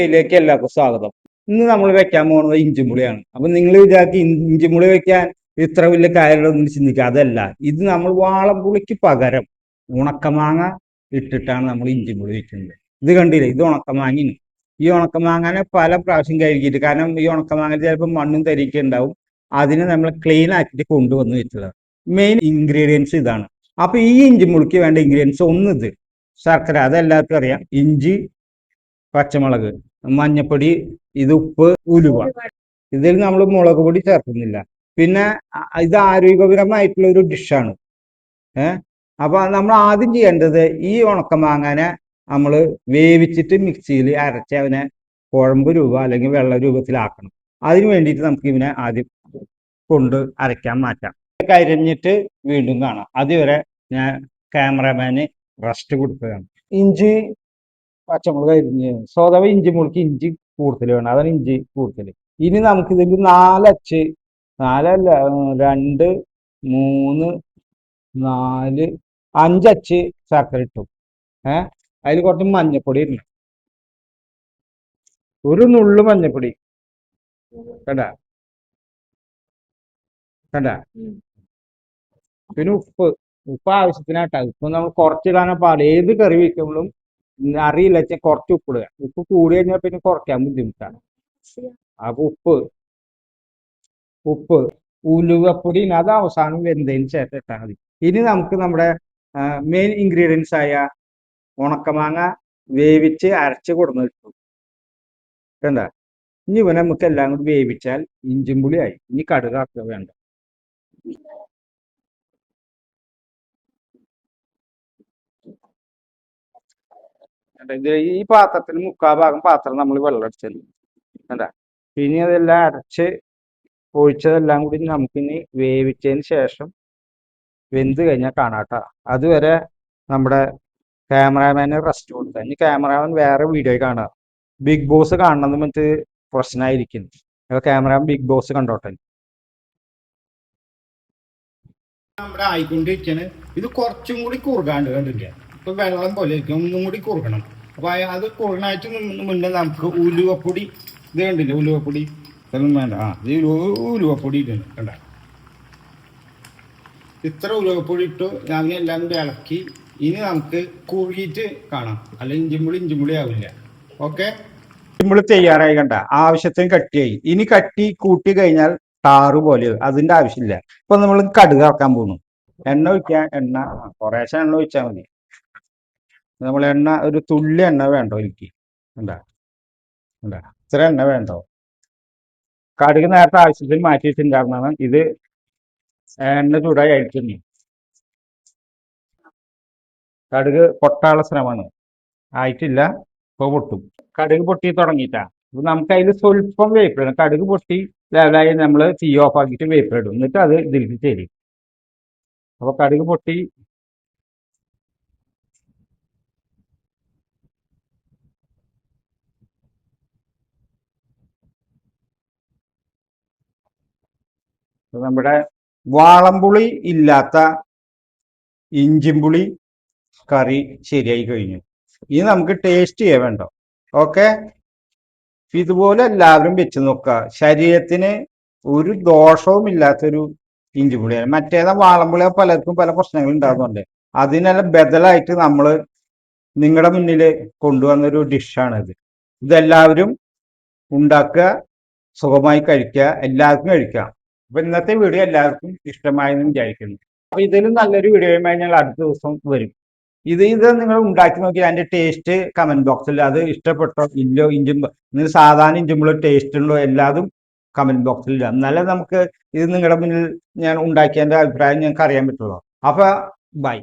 വീഡിയോയിലേക്ക് എല്ലാവർക്കും സ്വാഗതം. ഇന്ന് നമ്മൾ വെക്കാൻ പോകുന്നത് ഇഞ്ചിമുളിയാണ് അപ്പൊ നിങ്ങൾ വിചാരിച്ച് ഇഞ്ചിമുളി വെക്കാൻ ഇത്ര വലിയ കാര്യങ്ങളൊന്നും ചിന്തിക്കുക അതല്ല. ഇത് നമ്മൾ വാളംപുളിക്ക് പകരം ഉണക്കമാങ്ങ ഇട്ടിട്ടാണ് നമ്മൾ ഇഞ്ചിമുളി വെക്കുന്നത്. ഇത് കണ്ടില്ലേ? ഇത് ഉണക്കമാങ്ങയാണ്. ഈ ഉണക്കമാങ്ങനെ പല പ്രാവശ്യം കഴുകിയിട്ട് കാരണം ഈ ഉണക്കമാങ്ങ ചിലപ്പോൾ മണ്ണും തരിക്കെ ഉണ്ടാവും. അതിനെ നമ്മൾ ക്ലീൻ ആക്കിയിട്ട് കൊണ്ടുവന്ന് വെച്ചതാണ്. മെയിൻ ഇൻഗ്രീഡിയൻസ് ഇതാണ്. അപ്പൊ ഈ ഇഞ്ചിമുളിക്ക് വേണ്ട ഇൻഗ്രീഡിയൻസ് ഒന്ന് ഇത് ശർക്കര അതെല്ലാവർക്കും അറിയാം. ഇഞ്ചി പച്ചമുളക് മഞ്ഞപ്പൊടി ഇത് ഉപ്പ് ഉലുവ. ഇതിൽ നമ്മൾ മുളക് പൊടി ചേർക്കുന്നില്ല. പിന്നെ ഇത് ആരോഗ്യപരമായിട്ടുള്ള ഒരു ഡിഷാണ്. ഏഹ് അപ്പൊ നമ്മൾ ആദ്യം ചെയ്യേണ്ടത് ഈ ഉണക്കമാങ്ങനെ നമ്മൾ വേവിച്ചിട്ട് മിക്സിയിൽ അരച്ച് അവനെ കുഴമ്പ് രൂപ അല്ലെങ്കിൽ വെള്ള രൂപത്തിലാക്കണം. അതിന് വേണ്ടിയിട്ട് നമുക്ക് ഇവനെ ആദ്യം കൊണ്ട് അരയ്ക്കാൻ മാറ്റാം. കരിഞ്ഞിട്ട് വീണ്ടും കാണാം. അതുവരെ ഞാൻ ക്യാമറമാന് റെസ്റ്റ് കൊടുക്കുകയാണ്. ഇഞ്ചി പച്ചമുളക് അരിഞ്ഞ് സ്വതവ ഇഞ്ചി മുളക്ക് ഇഞ്ചി കൂടുതൽ വേണം. അതാണ് ഇഞ്ചി കൂടുതൽ ഇനി നമുക്ക് ഇതിൽ നാലച്ച് നാലല്ല രണ്ട് മൂന്ന് നാല് അഞ്ചച്ച് ശർക്കര ഇട്ടു. ഏ? അതിൽ കുറച്ച് മഞ്ഞപ്പൊടി ഇടണം. ഒരു നുള്ളു മഞ്ഞപ്പൊടി. കണ്ട? കണ്ട? പിന്നെ ഉപ്പ്. ഉപ്പ് ആവശ്യത്തിനാട്ടാ. ഉപ്പ് നമ്മൾ കുറച്ചിടാനാ പാടില്ല ഏത് കറി വെക്കുമ്പോഴും അറിയില്ല വെച്ചാൽ കുറച്ച് ഉപ്പ് ഇടുക. ഉപ്പ് കൂടി കഴിഞ്ഞാൽ പിന്നെ കുറയ്ക്കാൻ ബുദ്ധിമുട്ടാണ്. അപ്പൊ ഉപ്പ് ഉപ്പ് ഉലുവപ്പൊടി അത് അവസാനം വെന്തതിന് ശേഷം ഇട്ടാൽ മതി. ഇനി നമുക്ക് നമ്മുടെ മെയിൻ ഇൻഗ്രീഡിയൻസ് ആയ ഉണക്കമാങ്ങ വേവിച്ച് അരച്ച് കൊടുന്ന് കിട്ടും കണ്ട? ഇനി ഇവനെ നമുക്ക് എല്ലാം കൂടി വേവിച്ചാൽ ഇഞ്ചിമ്പുളി ആയി ഇനി കടുകാക്കുക വേണ്ട. ഈ പാത്രത്തിൽ മുക്കാ ഭാഗം പാത്രം നമ്മൾ വെള്ളം അടിച്ചത് കണ്ട ഇനി അതെല്ലാം അരച്ച് ഒഴിച്ചതെല്ലാം കൂടി നമുക്കിനി വേവിച്ചതിന് ശേഷം വെന്ത് കഴിഞ്ഞാൽ കാണാട്ടോ. അതുവരെ നമ്മുടെ ക്യാമറാമാന് റെസ്റ്റ് കൊടുക്കുക. ഇനി ക്യാമറാമാൻ വേറെ വീഡിയോ കാണുക ബിഗ് ബോസ് കാണണമെന്ന് മറ്റ് പ്രശ്നമായിരിക്കും അപ്പൊ ക്യാമറാമാൻ ബിഗ് ബോസ് കണ്ടോട്ടെ. നമ്മുടെ ആയിക്കൊണ്ടിരിക്കണ് ഇത് കുറച്ചും കൂടി കുറുകാണ്ട് കണ്ടില്ല? ഇപ്പൊ വെള്ളം പോലെ ഒന്നും കൂടി കുറുകണം. അപ്പൊ അത് കുറുകണായിട്ട് മുന്നേ നമുക്ക് ഉലുവപ്പൊടി ഇത് കണ്ടില്ലേ? ഉലുവപ്പൊടി. വേണ്ട. ആ ഇത് ഉലു- ഉലുവപ്പൊടി ഇടുന്നു കണ്ട? ഇത്ര ഉലുവപ്പൊടി ഇട്ടു ഞാൻ എല്ലാം കൂടി ഇളക്കി ഇനി നമുക്ക് കൂഴിയിട്ട് കാണാം. അല്ല ഇഞ്ചിമ്പുളി ഇഞ്ചിമ്പുളി ആവില്ല. ഓക്കെ? ഇഞ്ചിമ്പുളി തയ്യാറായി കണ്ട? ആവശ്യത്തിന് കട്ടിയായി ഇനി കട്ടി കൂട്ടി കഴിഞ്ഞാൽ ടാറ് പോലെ അതിന്റെ ആവശ്യമില്ല. ഇപ്പൊ നമ്മൾ കടുക് ഇറക്കാൻ പോകുന്നു. എണ്ണ ഒഴിക്കാൻ എണ്ണ കുറേശ്ശെ എണ്ണ ഒഴിച്ചാൽ മതി. നമ്മൾ എണ്ണ ഒരു തുള്ളി എണ്ണ വേണ്ടോ എനിക്ക് എന്താ? എന്താ? ഇത്ര എണ്ണ വേണ്ടോ? കടുക് നേരത്തെ ആവശ്യത്തിൽ മാറ്റിയിട്ടുണ്ടായിരുന്നാണ് ഇത് എണ്ണ ചൂടായി അഴിക്കുന്നു കടുക് പൊട്ടാനുള്ള ശ്രമമാണ്. ആയിട്ടില്ല. ഇപ്പൊ പൊട്ടും. കടുക് പൊട്ടി തുടങ്ങിയിട്ടാ. അപ്പൊ നമുക്ക് അതിൽ സ്വല്പം വേപ്പിടണം കടുക് പൊട്ടി ലെവലായി നമ്മൾ തീ ഓഫ് ആക്കിയിട്ട് വേപ്പിടും എന്നിട്ട് അത് ഇതിലേക്ക് ചേരും. അപ്പൊ കടുക് പൊട്ടി നമ്മുടെ വാളംപുളി ഇല്ലാത്ത ഇഞ്ചിമ്പുളി കറി ശരിയായി കഴിഞ്ഞു. ഇനി നമുക്ക് ടേസ്റ്റ് ചെയ്യാൻ വേണ്ടോ? ഓക്കെ ഇതുപോലെ എല്ലാവരും വെച്ച് നോക്കുക. ശരീരത്തിന് ഒരു ദോഷവും ഇല്ലാത്തൊരു ഇഞ്ചിപ്പുളിയാണ് മറ്റേതാ വാളംപുളി പലർക്കും പല പ്രശ്നങ്ങൾ ഉണ്ടാകുന്നുണ്ട് അതിനെല്ലാം ബദലായിട്ട് നമ്മൾ നിങ്ങളുടെ മുന്നിൽ കൊണ്ടുവന്നൊരു ഡിഷാണിത്. ഇതെല്ലാവരും ഉണ്ടാക്കുക സുഖമായി കഴിക്കുക എല്ലാവർക്കും കഴിക്കാം. അപ്പൊ ഇന്നത്തെ വീഡിയോ എല്ലാവർക്കും ഇഷ്ടമായെന്ന് വിചാരിക്കുന്നു. അപ്പൊ ഇതിലും നല്ലൊരു വീഡിയോയുമായി ഞങ്ങൾ അടുത്ത ദിവസം വരും. ഇത് ഇത് നിങ്ങൾ ഉണ്ടാക്കി നോക്കി അതിന്റെ ടേസ്റ്റ് കമന്റ് ബോക്സിൽ അത് ഇഷ്ടപ്പെട്ടോ ഇല്ലോ ഇഞ്ചും നിങ്ങൾ സാധാരണ ഇഞ്ചുമ്പോൾ ടേസ്റ്റ് ഉണ്ടോ എല്ലാതും കമന്റ് ബോക്സിൽ ഇടാം. എന്നാലേ നമുക്ക് ഇത് നിങ്ങളുടെ മുന്നിൽ ഞാൻ ഉണ്ടാക്കിയതിന്റെ അഭിപ്രായം ഞങ്ങൾക്ക് അറിയാൻ പറ്റുള്ളൂ. അപ്പൊ ബൈ